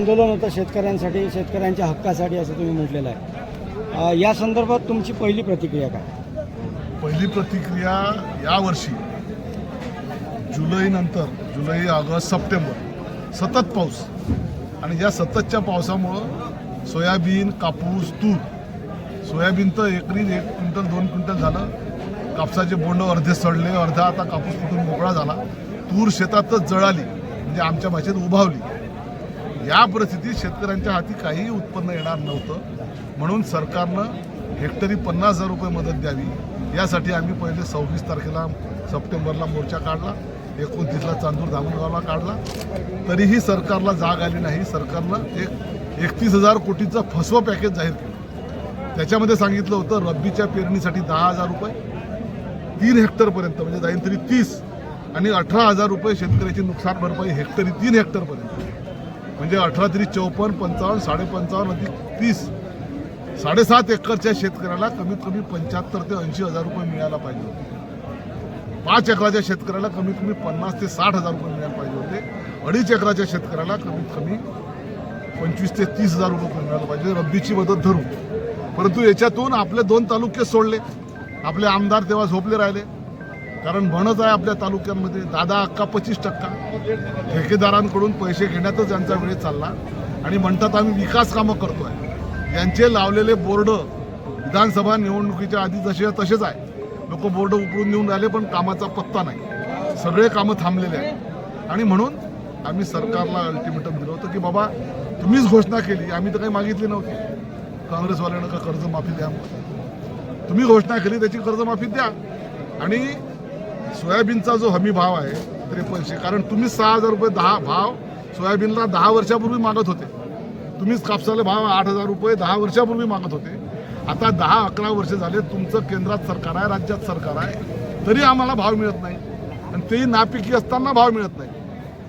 आंदोलन होतं शेतकऱ्यांसाठी शेतकऱ्यांच्या हक्कासाठी असं तुम्ही म्हटलेलं आहे. अ, या संदर्भात तुमची पहिली प्रतिक्रिया काय? पहिली प्रतिक्रिया यावर्षी जुलैनंतर जुलै ऑगस्ट सप्टेंबर सतत पाऊस. आणि या सततच्या पावसामुळं सोयाबीन कापूस तूर सोयाबीन तर एकरी एक क्विंटल दोन क्विंटल झालं. कापसाचे बोंड अर्धे सडले अर्धा आता कापूस कुठून मोकळा झाला. तूर शेतातच जळाली म्हणजे आमच्या भाषेत उभावली. या परिस्थितीत शेतकऱ्यांच्या हाती काहीही उत्पन्न येणार नव्हतं. म्हणून सरकारनं हेक्टरी पन्नास हजार रुपये मदत द्यावी. यासाठी आम्ही पहिले सव्वीस तारखेला सप्टेंबरला मोर्चा काढला. एकोणतीसला चांदूर धामणगावला काढला. तरीही सरकारला जाग आली नाही. सरकारनं एक एकतीस हजार कोटीचं फसवं पॅकेज जाहीर केलं. त्याच्यामध्ये सांगितलं होतं रब्बीच्या पेरणीसाठी दहा हजार रुपये तीन हेक्टरपर्यंत म्हणजे जाईन तरी तीस आणि अठरा हजार रुपये शेतकऱ्याची नुकसान भरपाई हेक्टरी तीन हेक्टरपर्यंत म्हणजे अठरा तरी चौपन्न पंचावन्न साडेपंचावन्न अधिक तीस. साडेसात एकरच्या शेतकऱ्याला कमीत कमी पंच्याहत्तर ते ऐंशी हजार रुपये मिळायला पाहिजे होते. पाच एकराच्या शेतकऱ्याला कमीत कमी पन्नास ते साठ हजार रुपये मिळायला पाहिजे होते. अडीच एकराच्या शेतकऱ्याला कमीत कमी पंचवीस ते तीस हजार रुपये मिळायला पाहिजे. रब्बीची मदत धरून. परंतु याच्यातून आपले दोन तालुके सोडले. आपले आमदार तेव्हा झोपले राहिले. कारण म्हणत आहे आपल्या तालुक्यांमध्ये दादा अक्का पच्चीस टक्का. ठेकेदारांकडून पैसे घेण्यातच यांचा वेळ चालला. आणि म्हणतात आम्ही विकास कामं करतोय. यांचे लावलेले बोर्ड विधानसभा निवडणुकीच्या आधी जसे तसेच आहे. लोक बोर्ड उकळून देऊन राहिले पण कामाचा पत्ता नाही. सगळे कामं थांबलेले आहेत. आणि म्हणून आम्ही सरकारला अल्टिमेटम दिलं होतं की बाबा तुम्हीच घोषणा केली. आम्ही तर काही मागितली नव्हती. काँग्रेसवाल्यांना का कर्जमाफी द्या तुम्ही घोषणा केली त्याची कर्जमाफी द्या. आणि सोयाबीनचा जो हमी भाव आहे त्रेपन्नशे कारण तुम्ही सहा हजार रुपये दहा भाव सोयाबीनला दहा वर्षापूर्वी मागत होते. तुम्हीच कापसाला भाव आठ हजार रुपये दहा वर्षापूर्वी मागत होते. आता दहा अकरा वर्ष झाले तुमचं केंद्रात सरकार आहे राज्यात सरकार आहे. तरी आम्हाला भाव मिळत नाही. आणि तेही नापिकी असताना भाव मिळत नाही.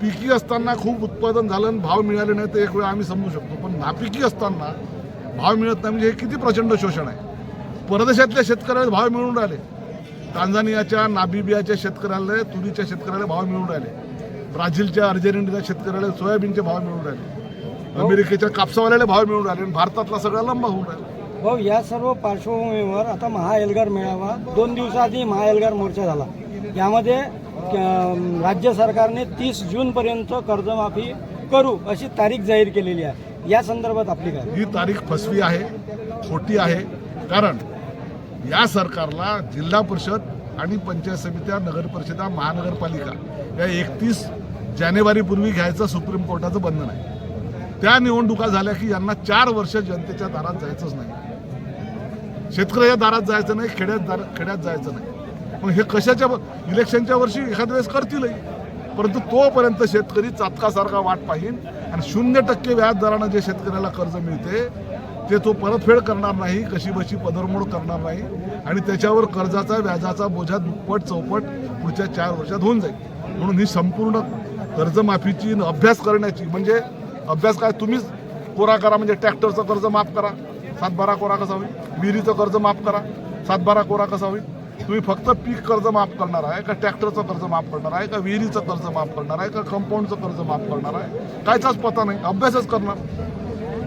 पिकी असताना खूप उत्पादन झालं आणि भाव मिळाले नाही तर एक वेळ आम्ही समजू शकतो. पण नापिकी असताना भाव मिळत नाही म्हणजे हे किती प्रचंड शोषण आहे. परदेशातल्या शेतकऱ्याला भाव मिळून राहिले. टांझानियाच्या नाबिबियाच्या शेतकऱ्याला तुरीच्या शेतकऱ्याला भाव मिळून राहिले. ब्राझीलच्या अर्जेंटिनाच्या शेतकऱ्याला सोयाबीनचे भाव मिळून राहिले. अमेरिकेच्या कापसावाल्याला भाव मिळून राहिले आणि भारतातला सगळा लंबा होऊन राहिला. भाऊ या सर्व पार्श्वभूमीवर आता महाएल्गार मेळावा. दोन दिवसाआधी महाएल्गार मोर्चा झाला. यामध्ये राज्य सरकारने तीस जूनपर्यंत कर्जमाफी करू अशी तारीख जाहीर केलेली आहे. या संदर्भात आपली काय? ही तारीख फसवी आहे खोटी आहे. कारण या सरकारला जिल्हा परिषद आणि पंचायत समित्या नगर परिषदा महानगरपालिका या एकतीस जानेवारीपूर्वी घ्यायचं सुप्रीम कोर्टाचं बंधन आहे. त्या निवडणुका झाल्या की यांना चार वर्ष जनतेच्या दारात जायचंच नाही. शेतकऱ्याच्या दारात जायचं नाही खेड्यात दार खेड्यात जायचं नाही. मग हे कशाच्या इलेक्शनच्या वर्षी एखाद्या वेळेस करतीलही परंतु तोपर्यंत शेतकरी चातकासारखा वाट पाहिन आणि शून्य टक्के व्याजदरानं जे शेतकऱ्याला कर्ज मिळते ते तो परतफेड करणार नाही कशी बशी पदरमोड करणार नाही आणि त्याच्यावर कर्जाचा व्याजाचा बोजा दुप्पट चौपट पुढच्या चार वर्षात होऊन जाईल. म्हणून ही संपूर्ण कर्जमाफीची न अभ्यास करण्याची म्हणजे अभ्यास काय तुम्हीच कोरा करा म्हणजे ट्रॅक्टरचं कर्ज माफ करा. सातबारा कोरा कसा होईल? विहिरीचं कर्ज माफ करा. सातबारा कोरा कसा होईल? तुम्ही फक्त पीक कर्ज माफ करणार आहे का ट्रॅक्टरचं कर्ज माफ करणार आहे का विहिरीचं कर्ज माफ करणार आहे का कंपाऊंडचं कर्ज माफ करणार आहे? कायचाच पता नाही. अभ्यासच करणार.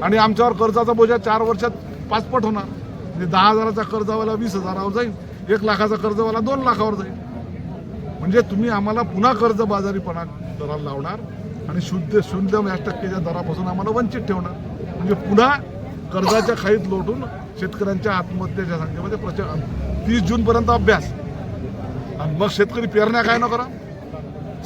आणि आमच्यावर कर्जाचा बोजा चार वर्षात पाचपट होणार. म्हणजे दहा हजाराचा कर्जवाला वीस हजारावर जाईल एक लाखाचा कर्जवाला दोन लाखावर जाईल. म्हणजे तुम्ही आम्हाला पुन्हा कर्ज बाजारीपणा दराला लावणार आणि शुद्ध शून्य व्याज टक्केच्या दरापासून आम्हाला वंचित ठेवणार. म्हणजे पुन्हा कर्जाच्या खाईत लोटून शेतकऱ्यांच्या आत्महत्येच्या संख्येमध्ये प्रचंड तीस जूनपर्यंत अभ्यास. आणि मग शेतकरी पेरण्या काय न करा.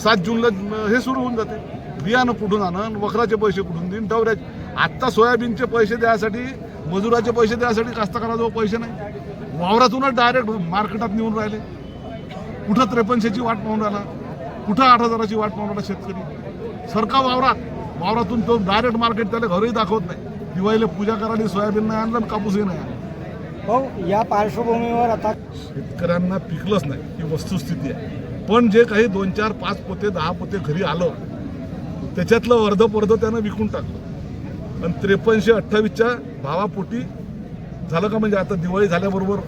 सात जूनला हे सुरू होऊन जाते. बियाणं कुठून आणन वखराचे पैसे कुठून देईन डवऱ्याचे आत्ता सोयाबीनचे पैसे द्यायसाठी मजुराचे पैसे द्यायसाठी कास्तकाराजवळ पैसे नाही. वावरातूनच डायरेक्ट मार्केटात नेऊन राहिले. कुठं त्रेपन्नशेची वाट पाहून राहिला? कुठं आठ हजाराची वाट पाहून राहिला शेतकरी? सरका वावरात. वावरातून तो डायरेक्ट मार्केट त्याला घरही दाखवत नाही. दिवाळीला पूजा करायला सोयाबीन नाही आणलं आणि कापूसही नाही आणलं. भाऊ या पार्श्वभूमीवर आता शेतकऱ्यांना पिकलंच नाही. ही वस्तुस्थिती आहे. पण जे काही दोन चार पाच पोते दहा पोते घरी आलं त्याच्यातलं अर्ध पर्ध त्यानं विकून टाकलं. आणि त्रेपन्नशे अठ्ठावीसच्या भावापोटी झालं का म्हणजे आता दिवाळी झाल्याबरोबर?